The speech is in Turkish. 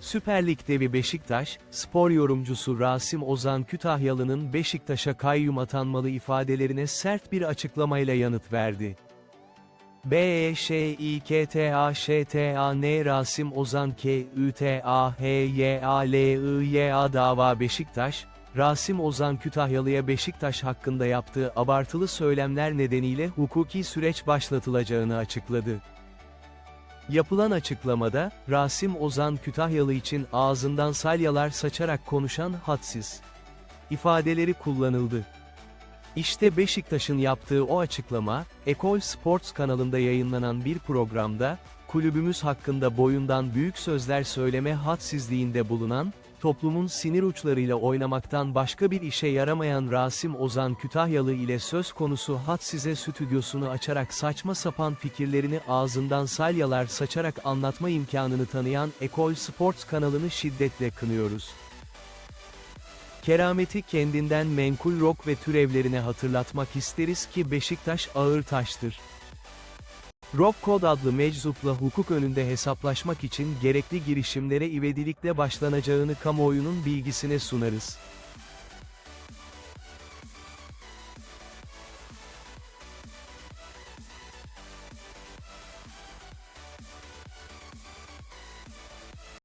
Süper Lig devi Beşiktaş, spor yorumcusu Rasim Ozan Kütahyalı'nın Beşiktaş'a kayyum atanmalı ifadelerine sert bir açıklamayla yanıt verdi. B E Ş İ K T A Ş T A N Rasim Ozan K Ü T A H Y A L I Y A dava Beşiktaş, Rasim Ozan Kütahyalı'ya Beşiktaş hakkında yaptığı abartılı söylemler nedeniyle hukuki süreç başlatılacağını açıkladı. Yapılan açıklamada, Rasim Ozan Kütahyalı için ağzından salyalar saçarak konuşan hadsiz ifadeleri kullanıldı. İşte Beşiktaş'ın yaptığı o açıklama, Ekol Sports kanalında yayınlanan bir programda, kulübümüz hakkında boyundan büyük sözler söyleme hadsizliğinde bulunan, toplumun sinir uçlarıyla oynamaktan başka bir işe yaramayan Rasim Ozan Kütahyalı ile söz konusu hadsize stüdyosunu açarak saçma sapan fikirlerini ağzından salyalar saçarak anlatma imkanını tanıyan Ekol Sports kanalını şiddetle kınıyoruz. Kerameti kendinden menkul rock ve türevlerine hatırlatmak isteriz ki Beşiktaş ağır taştır. Rock Code adlı meczupla hukuk önünde hesaplaşmak için gerekli girişimlere ivedilikle başlanacağını kamuoyunun bilgisine sunarız.